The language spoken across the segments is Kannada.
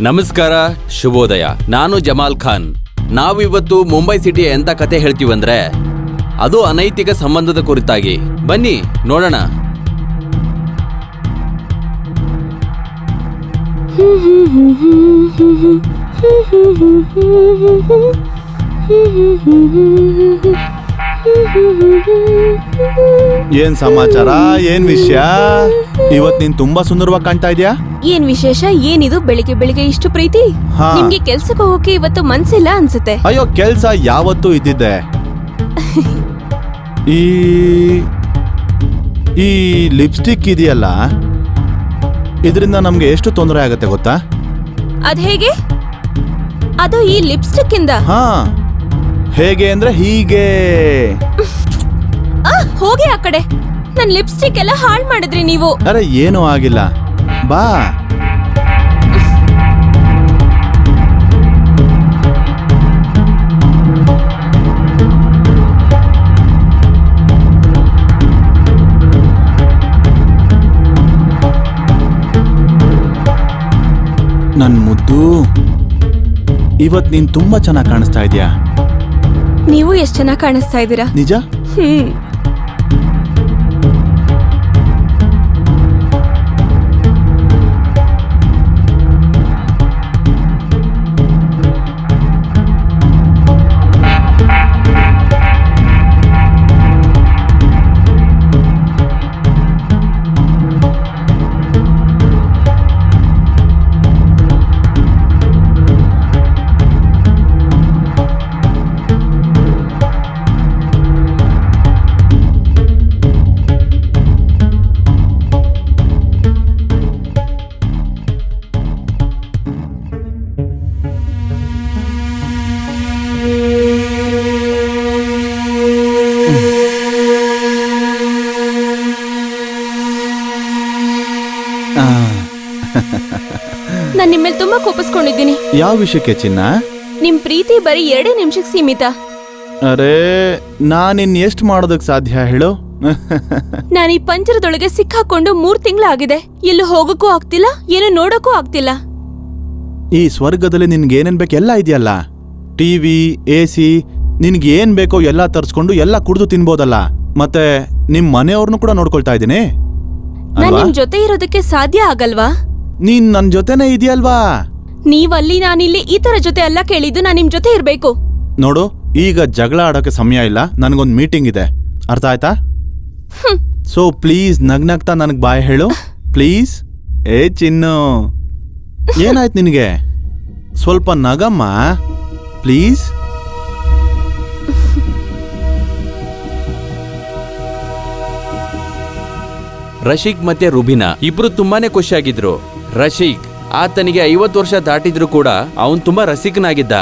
ನಮಸ್ಕಾರ, ಶುಭೋದಯ. ನಾನು ಜಮಾಲ್ ಖಾನ್. ನಾವಿವತ್ತು ಮುಂಬೈ ಸಿಟಿಯ ಎಂತ ಕತೆ ಹೇಳ್ತೀವಂದ್ರೆ ಅದು ಅನೈತಿಕ ಸಂಬಂಧದ ಕುರಿತಾಗಿ. ಬನ್ನಿ, ನೋಡೋಣ. ಏನ್ ಸಮಾಚಾರ? ಏನ್ ವಿಷಯ? ಇವತ್ ನೀನ್ ತುಂಬಾ ಸುಂದರವಾಗಿ ಕಾಣ್ತಾ ಇದೀಯಾ? ಏನ್ ವಿಶೇಷ? ಏನಿದು? ಬೆಳಿಗ್ಗೆ ಬೆಳಿಗ್ಗೆ ಇಷ್ಟು ಪ್ರೀತಿ? ಹಾ. ನಿಮ್ಗೆ ಕೆಲ್ಸಕ್ಕೆ ಹೋಗಕ್ಕೆ ಇವತ್ತು ಮನ್ಸಿಲ್ಲ ಅನ್ಸುತ್ತೆ. ಅಯ್ಯೋ ಕೆಲ್ಸ ಯಾವತ್ತೂ ಇದ್ದಿದ್ದೆ. ಈ ಈ ಲಿಪ್ಸ್ಟಿಕ್ ಇದೆಯಲ್ಲ ಇದರಿಂದ ನಮ್ಗೆ ಎಷ್ಟು ತೊಂದರೆ ಆಗತ್ತೆ ಗೊತ್ತಾ? ಅದ್ ಹೇಗೆ? ಅದು ಈ ಲಿಪ್ಸ್ಟಿಕ್ ಇಂದ ಹಾ. ಹೇಗೆ ಅಂದ್ರೆ ಹೀಗೆ. ಆ, ಹೋಗಿ ಆ ಕಡೆ. ನನ್ ಲಿಪ್ಸ್ಟಿಕ್ ಎಲ್ಲ ಹಾಳು ಮಾಡಿದ್ರಿ ನೀವು. ಅರೆ ಏನೂ ಆಗಿಲ್ಲ. ಬಾ. ಮುದ್ದು ಇವತ್ ನೀನ್ ತುಂಬಾ ಚೆನ್ನಾಗಿ ಕಾಣಿಸ್ತಾ ಇದೀಯಾ? ನೀವು ಎಷ್ಟು ಚೆನ್ನಾಗಿ ಕಾಣಿಸ್ತಾ ಇದ್ದೀರಾ? ನಿಜ? ಹ್ಮ್. ಯಾವ ವಿಷಯಕ್ಕೆ ಚಿನ್ನ? ನಿಮ್ ಪ್ರೀತಿ ಬರೀ ಎರಡೇ ನಿಮಿಷಕ್ಕೆ ಸೀಮಿತ. ಅರೆ ನಾನಿನ್ ಎಷ್ಟು ಮಾಡೋದಕ್ ಸಾಧ್ಯ ಹೇಳು? ನಾನು ಈ ಪಂಚರದೊಳಗೆ ಸಿಕ್ಕಾಕೊಂಡು ಮೂರ್ ತಿಂಗಳಾಗಿದೆ. ಎಲ್ಲೂ ಹೋಗಕ್ಕೂ ಆಗ್ತಿಲ್ಲ ಏನು ನೋಡಕ್ಕೂ ಆಗ್ತಿಲ್ಲ. ಈ ಸ್ವರ್ಗದಲ್ಲಿ ನಿನ್ಗೆ ಏನೇನ್ ಬೇಕು ಎಲ್ಲ ಇದೆಯಲ್ಲ? ಟಿವಿ ಎ ಸಿ ನಿನ್ಗೆ ಏನ್ ಬೇಕೋ ಎಲ್ಲ ತರಿಸ್ಕೊಂಡು ಎಲ್ಲ ಕುಡಿದು ತಿನ್ಬೋದಲ್ಲ. ಮತ್ತೆ ನಿಮ್ ಮನೆಯವ್ರನ್ನು ಕೂಡ ನೋಡ್ಕೊಳ್ತಾ ಇದ್ದೀನಿ. ನಾನ್ ಅಲ್ವಾ? ನಿಮ್ ಜೊತೆ ಇರೋದಕ್ಕೆ ಸಾಧ್ಯ ಆಗಲ್ವಾ? ನೀನ್ ನನ್ ಜೊತೆನೇ ಇದೆಯಲ್ವಾ? ನೀವಲ್ಲಿ ನಾನಿಲ್ಲಿ ಈ ತರ ಜೊತೆ ಅಲ್ಲ ಕೇಳಿದ್ದು ನಾನು ನಿಮ್ ಜೊತೆ ಇರ್ಬೇಕು. ನೋಡು ಈಗ ಜಗಳ ಆಡೋಕೆ ಸಮಯ ಇಲ್ಲ ನನಗೊಂದು ಮೀಟಿಂಗ್ ಇದೆ. ಅರ್ಥ ಆಯ್ತಾ? ಸೊ ಪ್ಲೀಸ್ ನಗ್ನಗ್ತಾ ನನಗ್ ಬಾಯ್ ಹೇಳು. ಪ್ಲೀಸ್ ಏ ಚಿನ್ನು. ಏನಾಯ್ತು ನಿನಗೆ? ಸ್ವಲ್ಪ ನಗಮ್ಮ ಪ್ಲೀಸ್ ರಶೀಕ್ ಮತ್ತೆ ರುಬಿನಾ ಇಬ್ರು ತುಂಬಾನೇ ಖುಷಿಯಾಗಿದ್ರು. ರಶೀಕ್. ಆತನಿಗೆ ಐವತ್ತು ವರ್ಷ ದಾಟಿದ್ರು ಕೂಡ ಅವನು ತುಂಬಾ ರಸಿಕನಾಗಿದ್ದ.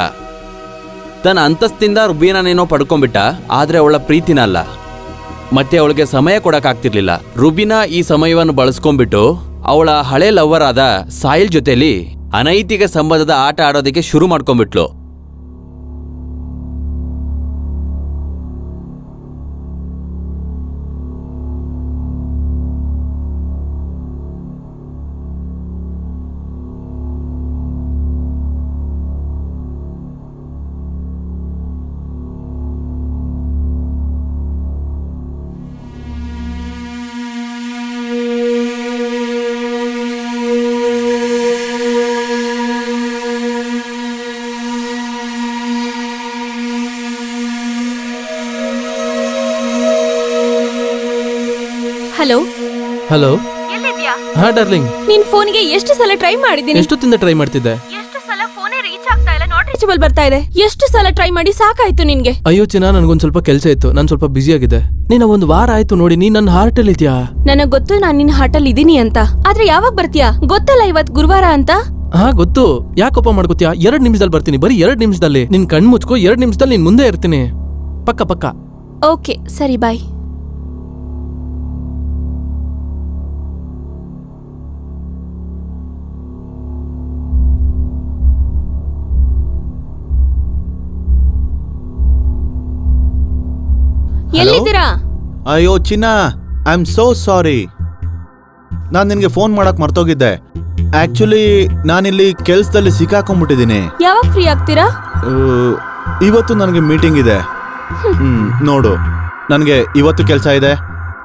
ತನ್ನ ಅಂತಸ್ತಿಂದ ರುಬೀನಾನೇನೋ ಪಡ್ಕೊಂಡ್ಬಿಟ್ಟ, ಆದ್ರೆ ಅವಳ ಪ್ರೀತಿನ ಅಲ್ಲ. ಮತ್ತೆ ಅವಳಿಗೆ ಸಮಯ ಕೊಡಕ್ಕಾಗ್ತಿರ್ಲಿಲ್ಲ ರುಬಿನಾ ಈ ಸಮಯವನ್ನು ಬಳಸ್ಕೊಂಡ್ಬಿಟ್ಟು ಅವಳ ಹಳೆ ಲವ್ವರ್ ಆದ ಸಾಯಿಲ್ ಜೊತೆಲಿ ಅನೈತಿಕ ಸಂಬಂಧದ ಆಟ ಆಡೋದಕ್ಕೆ ಶುರು ಮಾಡ್ಕೊಂಡ್ಬಿಟ್ಲು. ಹಲೋ ಎಲ್ಲಿದ್ಯಾ ಹಾ ಡಾರ್ಲಿಂಗ್. ನಿನ್ ಫೋನ್ಗೆ ಎಷ್ಟು ಸಲ ಟ್ರೈ ಮಾಡಿದ್ದೀನಿ? ಎಷ್ಟೊತ್ತಿಂದ ಟ್ರೈ ಮಾಡ್ತಿದ್ದೆ? ಎಷ್ಟು ಸಲ ಫೋನೇ ರೀಚ್ ಆಗ್ತಾ ಇಲ್ಲ ನಾಟ್ ರೀಚಬಲ್ ಬರ್ತಾ ಇದೆ. ಎಷ್ಟು ಸಲ ಟ್ರೈ ಮಾಡಿ ಸಾಕಾಯ್ತು ನಿನ್ಗೆ? ಅಯ್ಯೋ ಚಿನ್ನ ನನ್ಗೊಂದ್ ಸ್ವಲ್ಪ ಕೆಲಸ ಇತ್ತು. ನಾನು ಸ್ವಲ್ಪ ಬ್ಯುಸಿ ಆಗಿದ್ದೆ ನೀನ ಒಂದ್ ವಾರ ಆಯ್ತು ನೋಡಿ ನೀನ್ ನನ್ನ ಹಾರ್ಟ್ ಅಲ್ಲಿ ಇದೆಯಾ? ನನಗ್ ಗೊತ್ತು ನಾನ್ ನಿನ್ ಹಾಟಲ್ ಇದೀನಿ ಅಂತ. ಆದ್ರೆ ಯಾವಾಗ ಬರ್ತೀಯಾ? ಗೊತ್ತಲ್ಲ ಇವತ್ತು ಗುರುವಾರ ಅಂತ? ಹಾ ಗೊತ್ತು. ಯಾಕಪ್ಪ ಮಾಡ್ಕೋತೀಯಾ? ಎರಡ್ ನಿಮಿಷದಲ್ಲಿ ಬರ್ತೀನಿ. ಬರೀ ಎರಡ್ ನಿಮಿಷದಲ್ಲಿ. ನಿನ್ ಕಣ್ ಮುಚ್ಕೋ ಎರಡ್ ನಿಮಿಷದಲ್ಲಿ ನಿನ್ ಮುಂದೆ ಇರ್ತೀನಿ. ಪಕ್ಕ ಪಕ್ಕ. ಓಕೆ ಸರಿ ಬಾಯ್ ಎಲ್ಲಿದ್ದೀರಾ? ಅಯ್ಯೋ ಚಿನ್ನ ಐ ಆಮ್ ಸೋ ಸಾರಿ ನಾನು ನಿನಗೆ ಫೋನ್ ಮಾಡಕ್ ಮರ್ತೋಗಿದ್ದೆ. ಆಕ್ಚುಲಿ ನಾನಿಲ್ಲಿ ಕೆಲ್ಸದಲ್ಲಿ ಸಿಕ್ಕಾಕೊಂಡ್ಬಿಟ್ಟಿದ್ದೀನಿ. ಯಾವಾಗ ಫ್ರೀ ಆಗ್ತೀರಾ? ಇವತ್ತು ನನಗೆ ಮೀಟಿಂಗ್ ಇದೆ. ಹ್ಮ್. ನೋಡು. ನನಗೆ ಇವತ್ತು ಕೆಲಸ ಇದೆ.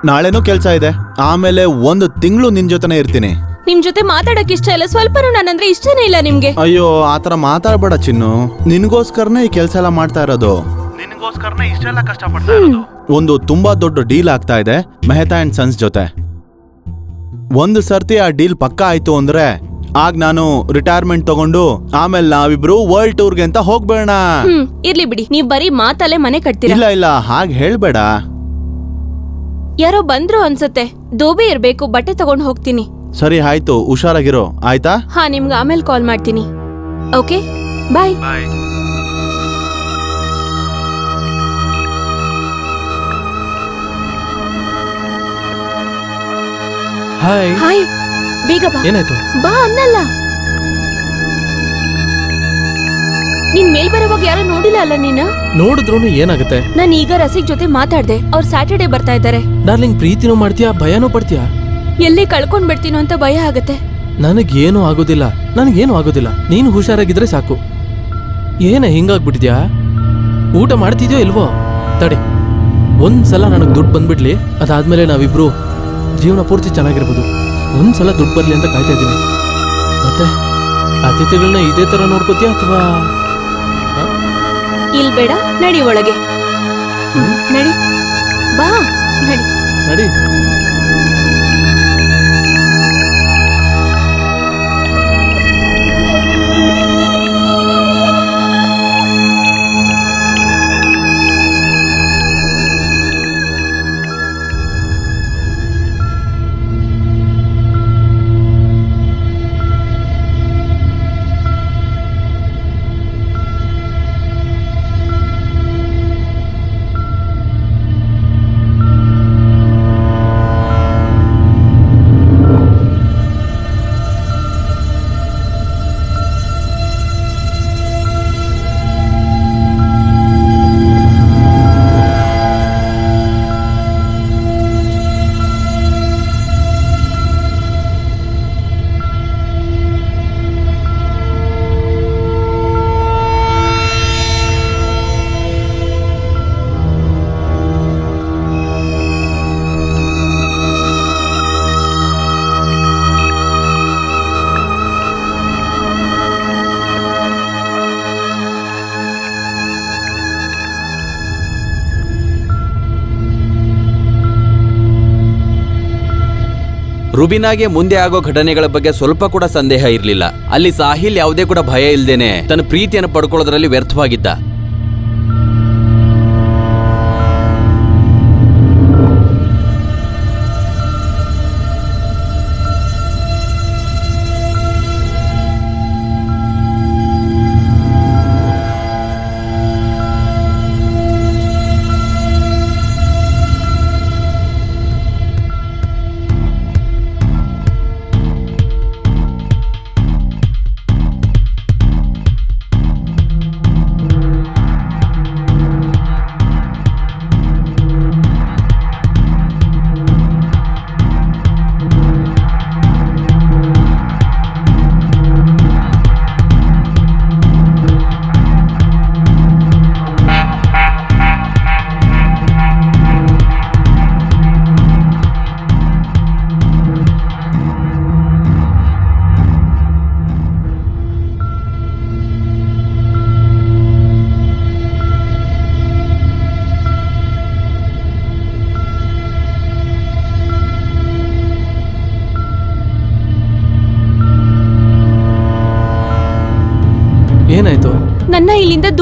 ನಾಳೆನೂ ಕೆಲಸ ಇದೆ. ಆಮೇಲೆ ಒಂದು ತಿಂಗಳು ನಿನ್ ಜೊತೆನೇ ಇರ್ತೀನಿ. ನಿಮ್ ಜೊತೆ ಮಾತಾಡಕ್ ಇಷ್ಟ ಇಲ್ಲ. ಸ್ವಲ್ಪನೂ ನಾನಂದ್ರೆ ಇಷ್ಟನೇ ಇಲ್ಲ ನಿಮ್ಗೆ. ಅಯ್ಯೋ ಆತರ ಮಾತಾಡಬೇಡ ಚಿನ್ನು. ನಿನಗೋಸ್ಕರನೇ ಈ ಕೆಲಸ ಎಲ್ಲ ಮಾಡ್ತಾ ಇರೋದು. ನಿನ್ಗೋಸ್ಕರನೇ ಇಷ್ಟೆಲ್ಲ ಕಷ್ಟಪಡ್ತಾ ಇರೋದು. ಒಂದು ತುಂಬಾ ದೊಡ್ಡ ಡೀಲ್ ಆಗ್ತಾ ಇದೆ ಮೆಹತಾ ಅಂಡ್ ಸನ್ಸ್ ಜೊತೆ. ಒಂದು ಸರ್ತಿ ಆ ಡೀಲ್ ಪಕ್ಕ ಆಯ್ತು ಅಂದ್ರೆ ಆಗ ನಾನು ರಿಟೈರ್ಮೆಂಟ್ ತಗೊಂಡು ಆಮೇಲೆ ನಾವಿಬ್ರು ವರ್ಲ್ಡ್ ಟೂರ್ಗೆ ಅಂತ ಹೋಗ್ಬೇಡ ಹ್ಮ್ ಇರ್ಲಿ ಬಿಡಿ. ನೀವ್ ಬರೀ ಮಾತಲ್ಲೇ ಮನೆ ಕಟ್ತೀರಾ? ಇಲ್ಲ ಇಲ್ಲ ಹಾಗೆ ಹೇಳ್ಬೇಡ. ಯಾರೋ ಬಂದ್ರು ಅನ್ಸತ್ತೆ. ದೋಬೆ ಇರ್ಬೇಕು ಬಟ್ಟೆ ತಗೊಂಡು ಹೋಗ್ತೀನಿ. ಸರಿ ಆಯ್ತು. ಹುಷಾರಾಗಿರೋ. ಆಯ್ತಾ? ಹಾ ನಿಮ್ಗೆ ಆಮೇಲೆ ಕಾಲ್ ಮಾಡ್ತೀನಿ. ಓಕೆ ಬಾಯ್ ಹಾಯ್ ಹಾಯ್ ಬೇಗ ಬಾ. ಏನಾಯ್ತು? ಬಾ ಅನ್ನಲ್ಲ. ನಿನ್ನ ಮೇಲ್ ಬರೋವಾಗ ಯಾರು ನೋಡಿಲ್ಲ ಅಲ್ಲ ನೀನು? ನೋಡಿದ್ರು ಏನಾಗುತ್ತೆ? ನಾನು ಈಗ ರಸಿಕ್ ಜೊತೆ ಮಾತಾಡ್ದೆ. ಅವ್ರು ಸ್ಯಾಟರ್ಡೆ ಬರ್ತಾ ಇದ್ದಾರೆ. ಡಾರ್ಲಿಂಗ್ ಪ್ರೀತಿನೂ ಮಾಡ್ತೀಯಾ? ಭಯನೂ ಪಡ್ತೀಯಾ? ಎಲ್ಲಿ ಕಳ್ಕೊಂಡ್ ಬಿಡ್ತೀನೋ ಅಂತ ಭಯ ಆಗತ್ತೆ. ನನಗೇನು ಆಗೋದಿಲ್ಲ. ನನಗೇನು ಆಗೋದಿಲ್ಲ. ನೀನು ಹುಷಾರಾಗಿದ್ರೆ ಸಾಕು. ಏನೇ ಹಿಂಗಾಗ್ಬಿಟ್ಟಿದ್ಯಾ? ಊಟ ಮಾಡ್ತಿದ್ಯೋ ಇಲ್ವೋ? ತಡಿ. ಒಂದ್ಸಲ ನನಗೆ ದುಡ್ಡು ಬಂದ್ಬಿಡ್ಲಿ. ಅದಾದ್ಮೇಲೆ ನಾವಿಬ್ರು ಜೀವನ ಪೂರ್ತಿ ಚೆನ್ನಾಗಿರ್ಬೋದು. ಒಂದ್ಸಲ ದುಡ್ಡು ಬರಲಿ ಅಂತ ಕಾಯ್ತಾ ಇದ್ದೀನಿ. ಮತ್ತೆ ಅತಿಥಿಗಳನ್ನ ಇದೇ ತರ ನೋಡ್ಕೋತೀಯ ಅಥವಾ? ಇಲ್ ಬೇಡ ನಡಿ ಒಳಗೆ. ನಡಿ. ಬಾ ನಡಿ. ನಡಿ. ರುಬಿನಾಗೆ ಮುಂದೆ ಆಗೋ ಘಟನೆಗಳ ಬಗ್ಗೆ ಸ್ವಲ್ಪ ಕೂಡ ಸಂದೇಹ ಇರಲಿಲ್ಲ. ಅಲ್ಲಿ ಸಾಹಿಲ್ ಯಾವುದೇ ಕೂಡ ಭಯ ಇಲ್ದೇನೆ ತನ್ನ ಪ್ರೀತಿಯನ್ನು ಪಡ್ಕೊಳ್ಳೋದ್ರಲ್ಲಿ ವ್ಯರ್ಥವಾಗಿದ್ದ.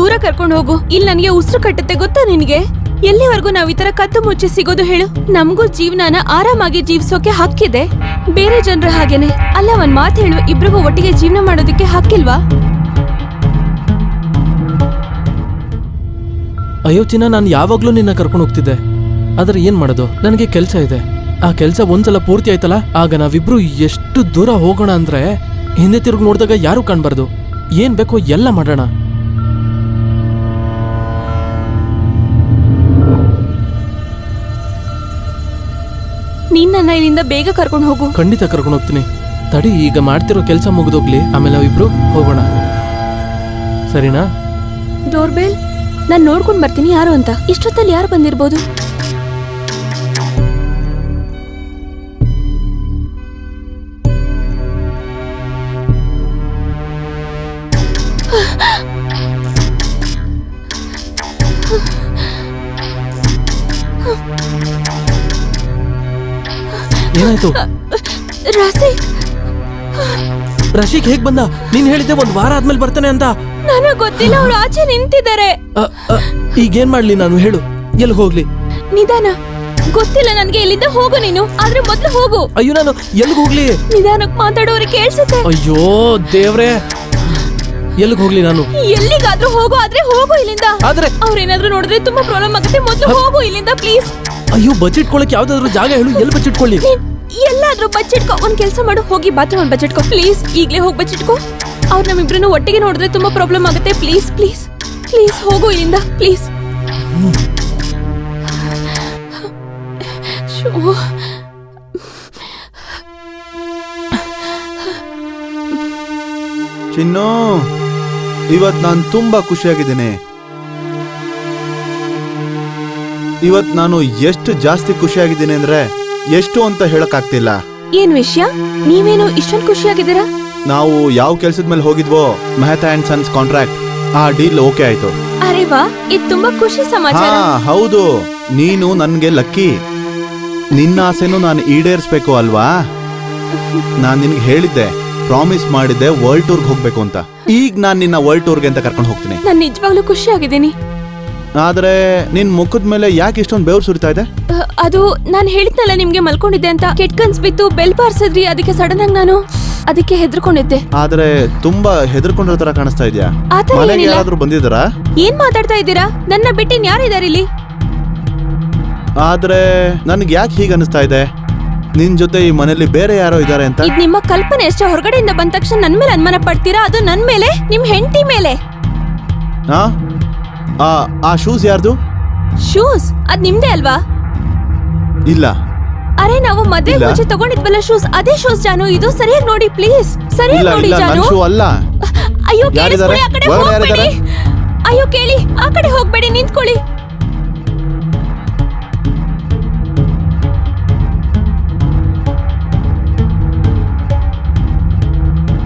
ದೂರ ಕರ್ಕೊಂಡು ಹೋಗು. ಇಲ್ಲಿ ನನಗೆ ಉಸಿರು ಕಟ್ಟುತ್ತೆ, ಗೊತ್ತಾ ನಿನ್ಗೆ? ಎಲ್ಲಿವರೆಗೂ ನಾವ್ ಈ ತರ ಕತ್ತು ಮುಚ್ಚಿ ಸಿಗೋದು ಹೇಳು. ನಮಗೂ ಜೀವನಾನ ಆರಾಮಾಗಿ ಜೀವಿಸೋಕೆ ಹಕ್ಕಿದೆ ಬೇರೆ ಜನರು ಹಾಗೇನೆ. ಅಲ್ಲ, ಒಂದ್ ಮಾತು ಹೇಳು, ಇಬ್ರಿಗೂ ಒಟ್ಟಿಗೆ ಜೀವನ ಮಾಡೋದಕ್ಕೆ ಹಕ್ಕಿಲ್ವಾ ಅಯ್ಯೋ ಚಿನ್ನ ನಾನು ಯಾವಾಗ್ಲೂ ನಿನ್ನ ಕರ್ಕೊಂಡು ಹೋಗ್ತಿದ್ದೆ. ಆದ್ರೆ ಏನ್ ಮಾಡೋದು? ನನಗೆ ಕೆಲಸ ಇದೆ. ಆ ಕೆಲಸ ಒಂದ್ಸಲ ಪೂರ್ತಿ ಆಯ್ತಲ್ಲ? ಆಗ ನಾವಿಬ್ರು ಎಷ್ಟು ದೂರ ಹೋಗೋಣ ಅಂದ್ರೆ, ಹಿಂದೆ ತಿರುಗಿ ನೋಡಿದಾಗ ಯಾರು ಕಾಣ್ಬಾರ್ದು. ಏನ್ ಬೇಕೋ ಎಲ್ಲ ಮಾಡೋಣ. ನೀನ್ ನನ್ನ ಇಲ್ಲಿಂದ ಬೇಗ ಕರ್ಕೊಂಡು ಹೋಗು. ಖಂಡಿತ ಕರ್ಕೊಂಡು ಹೋಗ್ತೀನಿ. ತಡಿ ಈಗ ಮಾಡ್ತಿರೋ ಕೆಲಸ ಮುಗಿದೋಗ್ಲಿ ಆಮೇಲೆ ನಾವಿಬ್ರು ಹೋಗೋಣ. ಸರಿನಾ? ಡೋರ್ಬೆಲ್ ನಾನು ನೋಡ್ಕೊಂಡು ನೋಡ್ಕೊಂಡ್ ಬರ್ತೀನಿ ಯಾರು ಅಂತ. ಇಷ್ಟೊತ್ತಲ್ಲಿ ಯಾರು ಬಂದಿರ್ಬೋದು? ಏನಾಯ್ತು? ರಸಿಕ್ ರಶೀಕ್ ಹೇಗ್ ಬಂದ? ನೀನ್ ಹೇಳಿದ್ದೆ ಒಂದ್ ವಾರ ಆದ್ಮೇಲೆ ಬರ್ತಾನೆ ಅಂತ. ನನಗ್ ಗೊತ್ತಿಲ್ಲ ಅವ್ರು ಆಚೆ ನಿಂತಿದ್ದಾರೆ. ಅ, ಅ, ಈಗೇನ್ ಮಾಡ್ಲಿ ನಾನು? ಹೇಳು. ಎಲ್ಲಿ ಹೋಗ್ಲಿ? ನಿಧಾನ. ಗೊತ್ತಿಲ್ಲ ನನ್ಗೆ ಇಲ್ಲಿಂದ ಹೋಗು ನೀನು. ಆದ್ರೆ ಮೊದ್ಲು ಹೋಗು. ಅಯ್ಯೋ ನಾನು ಎಲ್ಲಿಗೆ ಹೋಗ್ಲಿ? ನಿಧಾನಕ್ ಮಾತಾಡೋರಿಗೆ ಕೇಳಿಸುತ್ತೆ. ಅಯ್ಯೋ ದೇವ್ರೆ. ಎಲ್ಲಿಗೆ ಹೋಗ್ಲಿ ನಾನು? ಎಲ್ಲಿಗಾದ್ರೂ ಹೋಗು ಆದ್ರೆ ಹೋಗು ಇಲ್ಲಿಂದ. ಆದ್ರೆ ಅವ್ರೇನಾದ್ರೂ ನೋಡಿದ್ರೆ ತುಂಬಾ ಪ್ರಾಬ್ಲಮ್ ಆಗುತ್ತೆ. ಮೊದ್ಲು ಹೋಗು ಇಲ್ಲಿಂದ ಪ್ಲೀಸ್. ಅಯ್ಯೋ ಬಚ್ಚಿಟ್ಕೊಳಕ್ ಯಾವ್ದಾದ್ರು ಜಾಗ ಹೇಳು. ಎಲ್ಲಿ ಬಚ್ಚಿಟ್ಕೊಳ್ಳಿ? ಎಲ್ಲಾದ್ರೂ ಬಚ್ಚಿಟ್ಕೋ ಒಂದ್ ಕೆಲಸ ಮಾಡು, ಹೋಗಿ ಬಾತ್ರೂಮ್ ಬಚ್ಚಿಟ್ಕೋ ಪ್ಲೀಸ್ ಈಗ್ಲೇ ಹೋಗಿ ಬಚ್ಚಿಟ್ಕೋ ಅವ್ರ ನಮ್ಮಿಬ್ರನ್ನು ಒಟ್ಟಿಗೆ ನೋಡಿದ್ರೆ ತುಂಬಾ ಪ್ರಾಬ್ಲಮ್ ಆಗುತ್ತೆ. ಪ್ಲೀಸ್ ಪ್ಲೀಸ್ ಪ್ಲೀಸ್ ಹೋಗು ಇಲ್ಲಿಂದ. ಪ್ಲೀಸ್ ಚಿನ್ನು, ಇವತ್ ನಾನು ತುಂಬಾ ಖುಷಿಯಾಗಿದ್ದೇನೆ. ಇವತ್ ನಾನು ಎಷ್ಟು ಜಾಸ್ತಿ ಖುಷಿಯಾಗಿದ್ದೀನಿ ಅಂದ್ರೆ ಎಷ್ಟು ಅಂತ ಹೇಳಕ್ಕಾಗ್ತಿಲ್ಲ. ಏನ್ ವಿಷಯ? ನೀವೇನು ಇಷ್ಟೊಂದು ಖುಷಿಯಾಗಿದ್ದೀರಾ? ನಾವು ಯಾವ ಕೆಲ್ಸದ ಮೇಲೆ ಹೋಗಿದ್ವೋ ಮೆಹತಾ ಅಂಡ್ ಸನ್ಸ್ ಕಾಂಟ್ರಾಕ್ಟ್ ಆ ಡೀಲ್ ಓಕೆ ಆಯ್ತು. ಅರೆ ವಾ ಇದು ತುಂಬಾ ಖುಷಿ ಹಾ ಸಮಾಚಾರ ಹೌದು. ನೀನು ನನ್ಗೆ ಲಕ್ಕಿ. ನಿನ್ನ ಆಸೆನೂ ನಾನು ಈಡೇರಿಸ್ಬೇಕು ಅಲ್ವಾ? ನಾನು ನಿನ್ಗೆ ಹೇಳಿದ್ದೆ ಪ್ರಾಮಿಸ್ ಮಾಡಿದ್ದೆ ವರ್ಲ್ಡ್ ಟೂರ್ಗೆ ಹೋಗ್ಬೇಕು ಅಂತ. ಈಗ ನಾನು ನಿನ್ನ ವರ್ಲ್ಡ್ ಟೂರ್ಗೆ ಅಂತ ಕರ್ಕೊಂಡು ಹೋಗ್ತೀನಿ. ನಾನು ನಿಜವಾಗ್ಲೂ ಖುಷಿಯಾಗಿದ್ದೀನಿ. ಆದ್ರೆ ನಿನ್ ಮುಖದ ಮೇಲೆ ಯಾಕೆ ಇಷ್ಟೊಂದು ಬೆವರು ಸುರಿತಾ ಇದೆ? ಅದು ನಾನು ಹೇಳಿದ್ನಲ್ಲ ನಿಮ್ಗೆ ಮಲ್ಕೊಂಡಿದ್ದೆ ಅಂತ? ಕೆಟ್ಟ ಕನ್ಸ್ ಬಿತ್ತು ಬೆಲ್ ಪಾರ್ಸಿದ್ರಿ ಅದಕ್ಕೆ ಸಡನ್ ಆಗಿ ನಾನು ಅದಕ್ಕೆ ಹೆದರ್ಕೊಂಡಿದ್ದೆ. ಆದ್ರೆ ತುಂಬಾ ಹೆದರ್ಕೊಂಡಿರೋ ತರ ಕಾಣಿಸ್ತಾ ಇದೆಯಾ? ಆ ಥರ ಮನೆಗೆ ಏನಿಲ್ಲ. ಯಾರಾದ್ರೂ ಬಂದಿದ್ದಾರಾ? ಏನ್ ಮಾತಾಡ್ತಾ ಇದ್ದೀರಾ? ನನ್ನ ಬಿಟ್ಟಿನ್ ಯಾರಿದ್ದಾರೆ ಇಲ್ಲಿ? ಆದ್ರೆ ನನ್ಗೆ ಯಾಕೆ ಹೀಗೆ ಅನಿಸ್ತಾ ಇದೆ? ನಿನ್ ಜೊತೆ ಈ ಮನೆಯಲ್ಲಿ ಬೇರೆ ಯಾರೋ ಇದ್ದಾರೆ ಅಂತ? ಇದ್ ನಿಮ್ಮ ಕಲ್ಪನೆ ಎಷ್ಟೋ ಹೊರಗಡೆಯಿಂದ ಬಂದ ತಕ್ಷಣ ನನ್ ಮೇಲೆ ಅನುಮಾನ ಪಡ್ತೀರಾ? ಅದು ನನ್ ಮೇಲೆ? ನಿಮ್ ಹೆಂಡತಿ ಮೇಲೆ? ಆ ಆ ಶೂಸ್ ಯಾರ್ದು? ಶೂಸ್ ಅದ್ ನಿಮ್ದೇ ಅಲ್ವಾ? ಇಲ್ಲ. ಅರೆ ನಾವು ಮದ್ವೆ ಇಲ್ಲ. ಮುಂಚೆ ತಗೊಂಡಿದ್ವಲ್ಲ ಶೂಸ್ ಅದೇ ಶೂಸ್ ಜಾನು? ಇದು ಸರಿಯಾಗಿ ನೋಡಿ ಪ್ಲೀಸ್ ಸರಿಯಾಗಿ ಇಲ್ಲ ನೋಡಿ ಇಲ್ಲ ನನ್ ಜಾನು. ಶೂ ಅಲ್ಲ. ಅಯ್ಯೋ ಯಾರಿದ್ದಾರೆ? ಕೇಳಿಸ್ಕೊಳ್ಳಿ ಆ ಕಡೆ ಒಳಗಡೆ ಹೋಗ್ಬೇಡಿ. ಅಯ್ಯೋ ಕೇಳಿ ಆ ಕಡೆ ಹೋಗ್ಬೇಡಿ ನಿಂತ್ಕೊಳ್ಳಿ.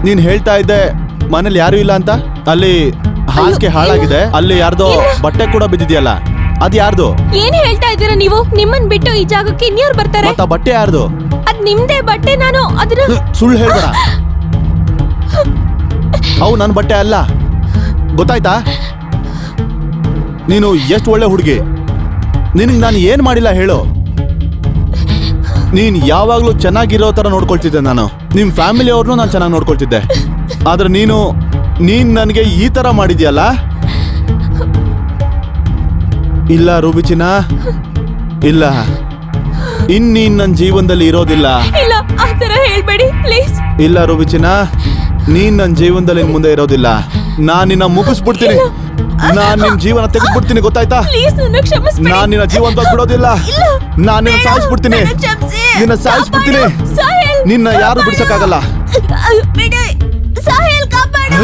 ನೀನ್ ಹೇಳ್ತಾ ಇದ್ದೆ ಮನೇಲಿ ಯಾರು ಇಲ್ಲ ಅಂತ? ಅಲ್ಲಿ ಹಾಸಿಗೆ ಹಾಳಾಗಿದೆ. ಅಲ್ಲಿ ಯಾರ್ದೋ ಬಟ್ಟೆ ಕೂಡ ಬಿದ್ದಿದೆಯಲ್ಲ. ಅದ್ ಯಾರ್ದು? ಏನ್ ಹೇಳ್ತಾ ಇದ್ದೀರಾ ನೀವು? ನಿಮ್ಮನ್ ಬಿಟ್ಟು ಈ ಜಾಗಕ್ಕೆ ಇನ್ಯಾರು ಬರ್ತಾರೆ? ಮತ್ತ ಬಟ್ಟೆ ಯಾರ್ದು? ಅದ್ ನಿಮ್ದೇ ಬಟ್ಟೆ ನಾನು ಅದನ್ನ ಹ್, ಸುಳ್ಳು ಹೇಳ್ಬೇಡ. ಅವು ನನ್ನ ಬಟ್ಟೆ ಅಲ್ಲ. ಗೊತ್ತಾಯ್ತಾ? ನೀನು ಎಷ್ಟು ಒಳ್ಳೆ ಹುಡುಗಿ. ನಿನಗೆ ನಾನು ಏನ್ ಮಾಡಿಲ್ಲ ಹೇಳು. ನೀನ್ ಯಾವಾಗ್ಲೂ ಚೆನ್ನಾಗಿರೋ ತರ ನೋಡ್ಕೊಳ್ತಿದ್ದೆ ನಾನು. ನಿಮ್ ಫ್ಯಾಮಿಲಿ ಅವ್ರನ್ನೂ ನಾನು ಚೆನ್ನಾಗಿ ನೋಡ್ಕೊಳ್ತಿದ್ದೆ. ಆದ್ರೆ ನೀನು ನೀನ್ ನನಗೆ ಈ ತರ ಮಾಡಿದ್ಯಲ್ಲ? ಇಲ್ಲ ರೂಬಿಚಿನ? ಇಲ್ಲ. ಇನ್ನೀ ನೀನ್ ನನ್ನ ಜೀವನದಲ್ಲಿ ಇರೋದಿಲ್ಲ. ಇಲ್ಲ ಆ ಹೇಳ್ಬೇಡಿ ಪ್ಲೀಸ್. ಇಲ್ಲ ರೂಬಿಚಿನ ನೀನ್ ನನ್ನ ಜೀವನದಲ್ಲಿ ಇನ್ ಮುಂದೆ ಇರೋದಿಲ್ಲ. ನಾನ್ ನಿನ್ನ ಮುಗಿಸ್ಬಿಡ್ತೀನಿ. ನಾನ್ ನಿನ್ ಜೀವನ ತೆಗೆದ್ಬಿಡ್ತೀನಿ ಗೊತ್ತಾಯ್ತಾ? ಪ್ಲೀಸ್ ನನ್ನ ಕ್ಷಮಿಸ್ಬಿಡಿ. ನಾನ್ ನಿನ್ನ ಜೀವನ ಬಿಡೋದಿಲ್ಲ. ಇಲ್ಲ. ನಾನ್ ನಿನ್ನ ಬೇಡ. ಸಾಯಿಸ್ಬಿಡ್ತೀನಿ. ನನ್ನ ಕ್ಷಮಿಸಿ. ನಿನ್ನ ಸಾಯಿಸ್ಬಿಡ್ತೀನಿ. ಕಾಪಾಡು. ಸಾಹಿಲ್, ನಿನ್ನ ಯಾರು ಕಾಪಾಡು. ಬಿಡ್ಸಕ್ಕಾಗಲ್ಲ. ಅಯ್ಯೋ, ಬಿಡಿ. ಸಾಹಿಲ್ ಕಾಪಾಡು.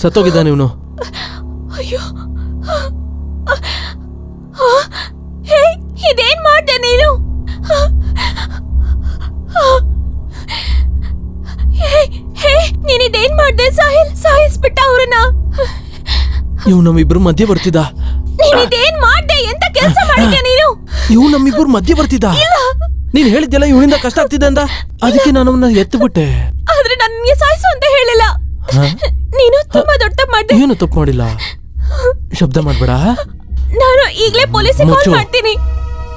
ಸತ್ತೋಗಿದ್ದಾನೆ ಇವನು. ಅಯ್ಯೋ. ಹೇ ಇದೇನ್ ಮಾಡ್ದೆ ನೀನು? ಹೇ, ಹೇ, ನೀನ್ ಇದೇನ್ ಮಾಡ್ದೆ? ಸಾಹಿಲ್ ಸಾಯಿಸ್ಬಿಟ್ಟ ಅವ್ರನ್ನ. ಇವ್ ನಮ್ಮಿಬ್ರು ಮಧ್ಯೆ ಬರ್ತಿದ್ದ. ನೀನಿದೇನ್ ಮಾಡ್ದೆ? ಎಂತ ಕೆಲಸ ಮಾಡಿದ್ದೆ ನೀನು? ಇವ್ ನಮ್ಮಿಬ್ರು ಮಧ್ಯೆ ಬರ್ತಿದ್ದ. ನೀನ್ ಹೇಳಿದ್ದೆಲ್ಲ ಇವನಿಂದ ಕಷ್ಟ ಆಗ್ತಿದೆ ಅಂತ ಅದಕ್ಕೆ ನಾನು ಅವನ್ನ ಎತ್ತು ಬಿಟ್ಟೆ ಆದ್ರೆ ನನ್ಗೆ ಸಾಯಿಸು ಅಂತ ಹೇಳಿಲ್ಲ? ನೀನು ತುಂಬಾ ದೊಡ್ಡ ತಪ್ಪು ಮಾಡ್ದೆ ಏನು ತಪ್ಪು ಮಾಡಿಲ್ಲ? ಶಬ್ದ ಮಾಡಬೇಡ ನಾನು ಈಗಲೇ ಪೊಲೀಸಿಗೆ ಕಾಲ್ ಮುಚ್ಚು. ಮಾಡ್ತೀನಿ.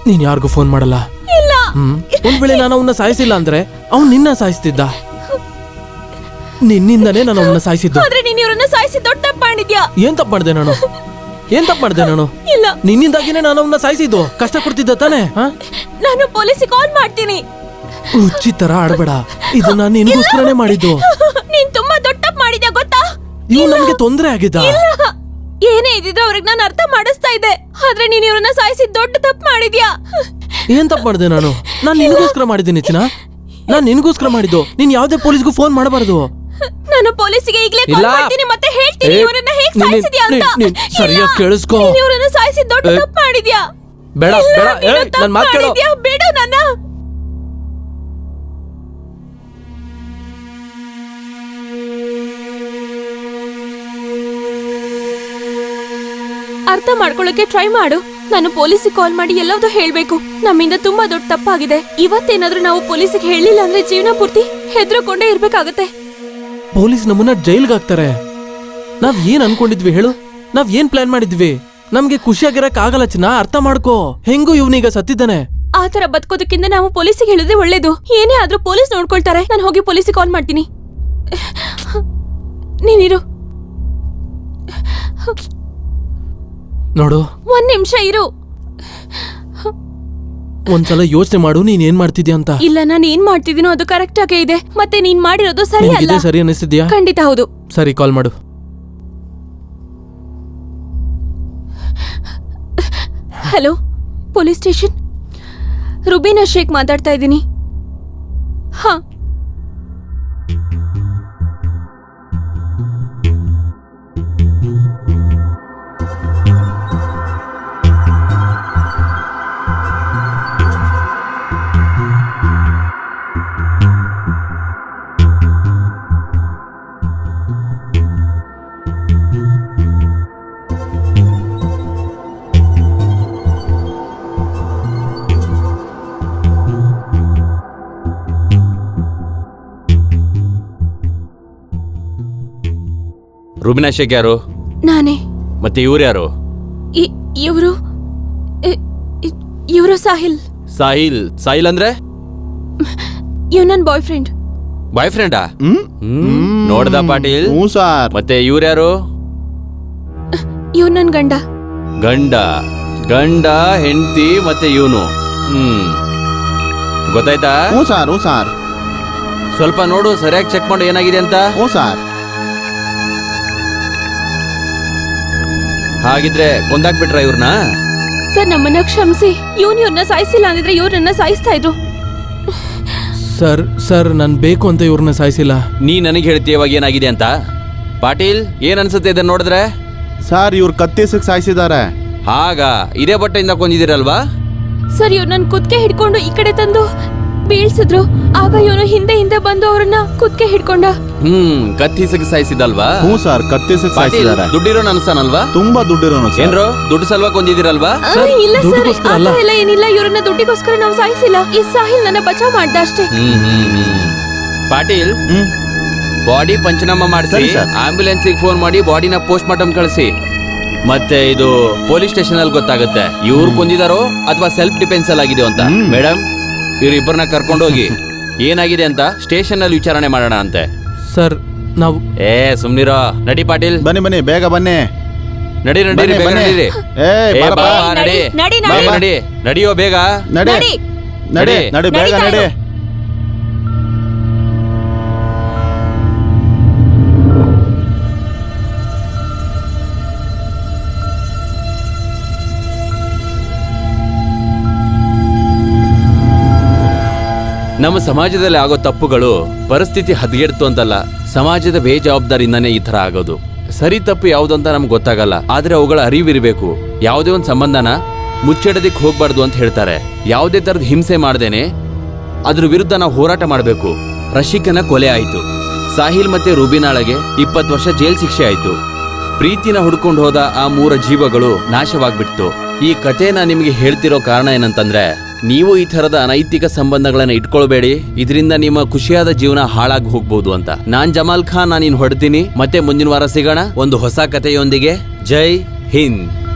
ನೀನ್ ಯಾರಿಗೂ ಫೋನ್ ಮಾಡಲ್ಲ? ಇಲ್ಲ. ಹ್ಮ್? ಒಂದ್ ವೇಳೆ ನಾನು ಅವನ್ನ ಸಾಯಿಸಿಲ್ಲ ಅಂದ್ರೆ ಅವ್ನ್ ನಿನ್ನ ಸಾಯಿಸ್ತಿದ್ದ? ನಿನ್ನಿಂದನೇ ನಾನು ಅವನ್ನ ಸಾಯಿಸಿದ್ದು. ಆದ್ರೆ ನೀನು ಇವರನ್ನ ಸಾಯಿಸಿ ದೊಡ್ಡ ತಪ್ಪು ಮಾಡಿದ್ಯಾ? ಏನ್ ತಪ್ಪು ಮಾಡ್ದೆ ನಾನು? ಏನ್ ತಪ್ಪು ಮಾಡ್ದೆ ನಾನು? ಇಲ್ಲ. ನಿನ್ನಿಂದಾಗಿನೇ ನಾನು ಅವನ್ನ ಸಾಯಿಸಿದ್ದು. ಕಷ್ಟ ಕೊಡ್ತಿದ್ದ ತಾನೇ ಹಾ? ನಾನು ಪೊಲೀಸಿಗೆ ಕಾಲ್ ಮಾಡ್ತೀನಿ. ಹುಚ್ಚಿ ತರ ಆಡ್ಬೇಡ. ಇದು ನಾನು ನಿನಗೋಸ್ಕರನೇ ಮಾಡಿದ್ದು. ನೀನ್ ತುಂಬಾ ದೊಡ್ಡ ತಪ್ಪು ಮಾಡಿದ್ಯಾ ಗೊತ್ತಾ? ಇವ್ ನಮ್ಗೆ ತೊಂದ್ರೆ ಆಗಿದ ಇಲ್ಲ ಏನೇ ಇದ್ದಿದ್ರು ಅವ್ರಿಗೆ ನಾನು ಅರ್ಥ ಮಾಡಿಸ್ತಾ ಇದ್ದೆ. ಆದ್ರೆ ನೀನ್ ಇವ್ರನ್ನ ಸಾಯಿಸಿ ದೊಡ್ಡ ತಪ್ಪು ಮಾಡಿದ್ಯಾ? ಏನ್ ತಪ್ಪು ಮಾಡಿದೆ ನಾನು? ನಾನು ನಿನಗೋಸ್ಕರ ಮಾಡಿದ್ದೆ ಚಿನ್ನ. ನಾನ್ ನಿನಗೋಸ್ಕರ ಮಾಡಿದ್ದು. ನೀನ್ ಯಾವ್ದೇ ಪೊಲೀಸ್ಗೂ ಫೋನ್ ಮಾಡಬಾರದು. ನಾನು ಪೊಲೀಸಿಗೆ ಈಗಲೇ ಕಾಲ್ ಇಲ್ಲ. ಮಾಡ್ತೀನಿ ಮತ್ತೆ ಹೇಳ್ತೀನಿ. ಇವರನ್ನ ಹೇಗೆ ನೀನ್- ಸಾಯಿಸಿದ್ಯಾ ಅಂತ? ನೀನ್- ನೀನ್ ಸರಿಯಾಗ್ ನೀ ಕೇಳಿಸ್ಕೊ. ನೀನ್ ಇವ್ರನ್ನ ಸಾಯಿಸಿ ದೊಡ್ಡ ಏ, ತಪ್ಪು ಮಾಡಿದ್ಯಾ? ಬೇಡ ಇಲ್ಲ, ಬೇಡ. ನೀನು ಏಯ್, ತಪ್ಪು ಮಾತ್ ಕೇಳು. ಬಿಡು ನನ್ನ ಅರ್ಥ ಮಾಡ್ಕೊಳ್ಳಕ್ಕೆ ಟ್ರೈ ಮಾಡು. ನಾನು ಪೊಲೀಸಿಗೆ ಕಾಲ್ ಮಾಡಿ ಎಲ್ಲದೂ ಹೇಳ್ಬೇಕು. ನಮ್ಮಿಂದ ತುಂಬಾ ದೊಡ್ಡ ತಪ್ಪಾಗಿದೆ. ಇವತ್ತೇನಾದ್ರೂ ನಾವು ಪೊಲೀಸಿಗೆ ಹೇಳಿಲ್ಲ ಅಂದ್ರೆ ಜೀವನ ಪೂರ್ತಿ ಹೆದ್ರಕೊಂಡೇ ಇರ್ಬೇಕಾಗತ್ತೆ. ಪೊಲೀಸ್ ನಮ್ಮನ್ನ ಜೈಲ್ಗೆ ಹಾಕ್ತಾರೆ. ನಾವ್ ಏನ್ ಅನ್ಕೊಂಡಿದ್ವಿ ಹೇಳು? ನಾವ್ ಏನ್ ಪ್ಲಾನ್ ಮಾಡಿದ್ವಿ? ನಮ್ಗೆ ಖುಷಿಯಾಗಿರಕ್ ಆಗಲ್ಲ ಚಿನ್ನ ಅರ್ಥ ಮಾಡ್ಕೋ. ಹೆಂಗೂ ಇವನೀಗ ಸತ್ತಿದ್ದಾನೆ. ಆ ತರ ಬದುಕೋದಕ್ಕಿಂತ ನಾವು ಪೊಲೀಸಿಗೆ ಹೇಳಿದ್ರೆ ಒಳ್ಳೇದು. ಏನೇ ಆದ್ರೂ ಪೊಲೀಸ್ ನೋಡ್ಕೊಳ್ತಾರೆ. ನಾನು ಹೋಗಿ ಪೊಲೀಸಿಗೆ ಕಾಲ್ ಮಾಡ್ತೀನಿ. ನೀನಿರು. ನೋಡು. ಒಂದ್ ನಿಮಿಷ ಇರು. ಒಂದ್ಸಲ ಯೋಚನೆ ಮಾಡು ನೀನ್ ಏನ್ ಮಾಡ್ತಿದ್ಯಾ ಅಂತ. ಇಲ್ಲ ನಾನು ಏನ್ ಮಾಡ್ತಿದ್ದೀನೋ ಅದು ಕರೆಕ್ಟ್ ಆಗೇ ಇದೆ. ಮತ್ತೆ ನೀನ್ ಮಾಡಿರೋದು ಸರಿ ಅಲ್ಲ ಸರಿ ಅನಿಸ್ತಿದ್ಯಾ ಖಂಡಿತ ಹೌದು. ಸರಿ ಕಾಲ್ ಮಾಡು. Hello police station Rubina Shaikh ಮಾತಾಡ್ತಾ ಇದ್ದೀನಿ. ಹಾ ರುಬಿನಾ ಶೇಖ್ ಯಾರು? ನಾನೇ. ಮತ್ತೆ ಇವ್ರು ಯಾರು? ಇವರು ಇವರು ಸಾಹಿಲ್. ಸಾಹಿಲ್ ಸಾಹಿಲ್ ಅಂದ್ರೆ? ಇವ್ ನನ್ ಬಾಯ್ ಫ್ರೆಂಡ್ ಬಾಯ್ ಫ್ರೆಂಡಾ ನೋಡದ ಪಾಟೀಲ್? ಹ್ಞೂ ಸಾರ್. ಮತ್ತೆ ಇವ್ರ್ಯಾರು ಇವ್ ನನ್ ಗಂಡ. ಗಂಡ. ಗಂಡ ಹೆಂಡತಿ ಮತ್ತೆ ಇವನು. ಹ್ಮ್. ಗೊತ್ತಾಯ್ತಾ? ಹ್ಞೂ ಸಾರ್ ಹ್ಞೂ ಸಾರ್. ಸ್ವಲ್ಪ ನೋಡು ಸರಿಯಾಗಿ ಚೆಕ್ ಮಾಡು ಏನಾಗಿದೆ ಅಂತ. ಹ್ಞೂ ಸಾರ್. ಹಾಗಿದ್ರೆ ಕೊಂದಾಕ್ಬಿಟ್ರ ಇವ್ರನ್ನ ಸರ್ ನಮ್ಮನ್ನ ಕ್ಷಮಿಸಿ. ಇವನ್ ಇವ್ರನ್ನ ಸಾಯಿಸಿಲ್ಲ ಅಂದಿದ್ರೆ ಇವ್ರನ್ನ ಸಾಯಿಸ್ತಾ ಇದ್ರು. ಸರ್ ಸರ್ ನಾನು ಬೇಕು ಅಂತ ಇವ್ರನ್ನ ಸಾಯಿಸಿಲ್ಲ. ನೀ ನನಗೆ ಹೇಳ್ತೀಯ ಇವಾಗ ಏನಾಗಿದೆ ಅಂತ? ಪಾಟೀಲ್ ಏನ್ ಅನ್ಸುತ್ತೆ ಇದನ್ನ ನೋಡಿದ್ರೆ? ಸರ್ ಇವ್ರು ಕತ್ತಿಸಕ್ ಸಾಯಿಸಿದ್ದಾರೆ. ಹಾಗ? ಇದೇ ಬಟ್ಟೆಯಿಂದ ಕೊಂದಿದ್ದೀರಲ್ವಾ? ಸರ್ ಇವ್ರು ನನ್ನ ಕುದ್ಕೆ ಹಿಡ್ಕೊಂಡು ಈ ಕಡೆ ತಂದು ಬೀಳ್ಸಿದ್ರು. ಆಗ ಇವನು ಹಿಂದೆ ಹಿಂದೆ ಬಂದು ಅವ್ರನ್ನ ಕುತ್ಕೆ ಹಿಡ್ಕೊಂಡ. ಹ್ಮ್ ಕತ್ತಿಸಕ್ ಸಾಯಿಸಿದಲ್ವಾ? ಹ್ಞೂ ಸರ್ ಕತ್ತಿಸಕ್ ಪಾಟೀಲ್ ಸಾಯಿಸಿದ್ದಾರೆ. ದುಡ್ಡಿರೋ ಅಲ್ವಾ ತುಂಬಾ ದುಡ್ಡಿರೋನು ಸರ್. ಏನ್ರೋ ದುಡ್ಡು ಸಲ್ವಾ ಆ, ಸರ್, ಇಲ್ಲ ಸರ್ ದುಡ್ಡಿಗೋಸ್ಕರ ಅಲ್ಲ. ಆತರ ಎಲ್ಲ ಏನಿಲ್ಲ. ಇವ್ರನ್ನ ದುಡ್ಡಿಗೋಸ್ಕರ ನಾವು ಸಾಯಿಸಿಲ್ಲ. ಈ ಸಾಹಿಲ್ ನನ್ನ ಬಚಾವ್ ಮಾಡ್ದ ಅಷ್ಟೇ ಹ್ಮ್ ಹ್ಮ್ ಹ್ಮ್. ಪಾಟೀಲ್ ಹ್ಮ್. ಬಾಡಿ ಪಂಚನಾಮ ಮಾಡಿಸಿ ಸರಿ, ಸರ್. ಆಂಬ್ಯುಲೆನ್ಸ್ ಫೋನ್ ಮಾಡಿ ಬಾಡಿನ ಪೋಸ್ಟ್ ಮಾರ್ಟಮ್ ಕಳಿಸಿ. ಮತ್ತೆ ಇದು ಪೊಲೀಸ್ ಸ್ಟೇಷನ್ ಅಲ್ಲಿ ಗೊತ್ತಾಗುತ್ತೆ. ಇವ್ರು ಕೊಂದಿದಾರೋ ಅಥವಾ ಸೆಲ್ಫ್ ಡಿಫೆನ್ಸ್ ಅಲ್ಲಿ ಆಗಿದೆ ಅಂತ. ಮೇಡಮ್ ಇವ್ರಿಬ್ಬರನ್ನ ಕರ್ಕೊಂಡೋಗಿ ಏನಾಗಿದೆ ಅಂತ ಸ್ಟೇಷನ್ ಅಲ್ಲಿ ವಿಚಾರಣೆ ಮಾಡೋಣ ಅಂತೆ ಸರ್ ನಾವು ಏ ಸುಮ್ನಿರೋ ನಡಿ ಪಾಟೀಲ್ ಬನ್ನಿ ಬನ್ನಿ ಬೇಗ ಬನ್ನಿ ನಡಿ ನಡಿ ಬನ್ನಿ, ಬೇಗ ಬನ್ನಿ. ನಡೀರಿ ಏ ಏ, ಬಾರಪ್ಪ. ಬಾ, ನಡಿ ನಡಿ, ನಡಿ ನಡಿ. ನಡಿ ನಡಿಯೋ ಬೇಗ. ನಡಿ ನಡಿ. ನಡಿ ಬೇಗ ನಡಿ, ನಮ್ಮ ಸಮಾಜದಲ್ಲಿ ಆಗೋ ತಪ್ಪುಗಳು ಪರಿಸ್ಥಿತಿ ಹದಗೆಡ್ತು ಅಂತಲ್ಲ. ಸಮಾಜದ ಬೇಜವಾಬ್ದಾರಿಯಿಂದಾನೇ ಈ ತರ ಆಗೋದು. ಸರಿ ತಪ್ಪು ಯಾವ್ದು ಅಂತ ನಮ್ಗೆ ಗೊತ್ತಾಗಲ್ಲ. ಆದ್ರೆ ಅವುಗಳ ಅರಿವಿರಬೇಕು. ಯಾವುದೇ ಒಂದು ಸಂಬಂಧನ ಮುಚ್ಚಿಡೋದಕ್ಕೆ ಹೋಗ್ಬಾರ್ದು ಅಂತ ಹೇಳ್ತಾರೆ. ಯಾವುದೇ ತರದ ಹಿಂಸೆ ಮಾಡ್ದೇನೆ ಅದ್ರ ವಿರುದ್ಧ ನಾವು ಹೋರಾಟ ಮಾಡಬೇಕು. ರಶಿಕನ ಕೊಲೆ ಆಯಿತು. ಸಾಹಿಲ್ ಮತ್ತೆ ರೂಬಿನಾಳಗೆ ಇಪ್ಪತ್ತು ವರ್ಷ ಜೈಲ್ ಶಿಕ್ಷೆ ಆಯಿತು. ಪ್ರೀತಿನ ಹುಡ್ಕೊಂಡು ಹೋದ ಆ ಮೂರ ಜೀವಗಳು ನಾಶವಾಗ್ಬಿಡ್ತು ಈ ಕಥೆನ ನಿಮಗೆ ಹೇಳ್ತಿರೋ ಕಾರಣ ಏನಂತಂದ್ರೆ ನೀವು ಈ ತರದ ಅನೈತಿಕ ಸಂಬಂಧಗಳನ್ನ ಇಟ್ಕೊಳ್ಬೇಡಿ. ಇದರಿಂದ ನಿಮ್ಮ ಖುಷಿಯಾದ ಜೀವನ ಹಾಳಾಗಿ ಹೋಗ್ಬೋದು ಅಂತ. ನಾನ್ ಜಮಾಲ್ ಖಾನ್, ನಾನು ಹೊಡ್ತೀನಿ. ಮತ್ತೆ ಮುಂದಿನ ವಾರ ಸಿಗೋಣ. ಒಂದು ಹೊಸ ಕಥೆಯೊಂದಿಗೆ. ಜೈ ಹಿಂದ್.